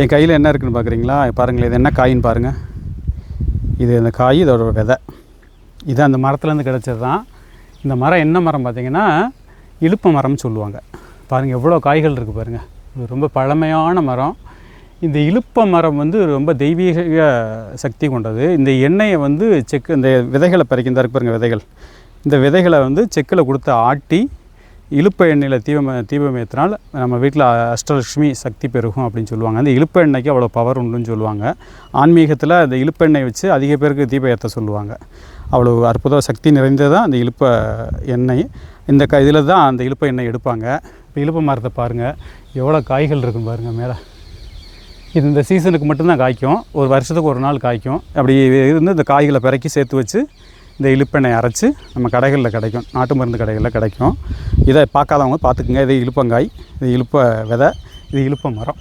என் கையில் என்ன இருக்குதுன்னு பார்க்குறீங்களா பாருங்களேன் இது என்ன காயின்னு பாருங்கள் இது இந்த காய் இதோட விதை. இது அந்த மரத்துலேருந்து கிடச்சது தான் இந்த மரம் என்ன மரம் பார்த்தீங்கன்னா இழுப்ப மரம்னு சொல்லுவாங்க. பாருங்கள் எவ்வளோ காய்கள் இருக்குது பாருங்கள் இது ரொம்ப பழமையான மரம். இந்த இழுப்ப மரம் வந்து ரொம்ப தெய்வீக சக்தி கொண்டது. இந்த எண்ணெயை வந்து செக்கு இந்த விதைகளை பறிக்கும் இந்த இருக்கு பாருங்கள் விதைகள். இந்த விதைகளை வந்து செக்கில் கொடுத்து ஆட்டி இழுப்ப எண்ணெயில் தீபம் தீபம் ஏற்றினால் நம்ம வீட்டில் அஷ்டலட்சுமி சக்தி பெருகும் அப்படின்னு சொல்லுவாங்க. அந்த இழுப்ப எண்ணெய்க்கு அவ்வளோ பவர் உண்டுன்னு சொல்லுவாங்க. ஆன்மீகத்தில் அந்த இழுப்ப எண்ணெய் வச்சு அதிக பேருக்கு தீபம் ஏற்ற சொல்லுவாங்க. அவ்வளோ அற்புத சக்தி நிறைந்தது தான் அந்த இழுப்ப எண்ணெய். இந்த க இதில் தான் அந்த இழுப்ப எண்ணெய் எடுப்பாங்க. இப்போ இலுப்ப மரத்தை பாருங்கள் எவ்வளோ காய்கள் இருக்கும் பாருங்கள் மேலே. இது இந்த சீசனுக்கு மட்டும்தான் காய்க்கும். ஒரு வருஷத்துக்கு ஒரு நாள் காய்க்கும். அப்படி இருந்து இந்த காய்களை பிறக்கி சேர்த்து வச்சு இந்த இழுப்பெண்ணெய் அரைச்சி நம்ம கடைகளில் கிடைக்கும். நாட்டு மருந்து கடைகளில் கிடைக்கும். இதை பார்க்காதவங்க பார்த்துக்குங்க. இது இழுப்பங்காய் இது இழுப்ப விதை இது இழுப்ப மரம்.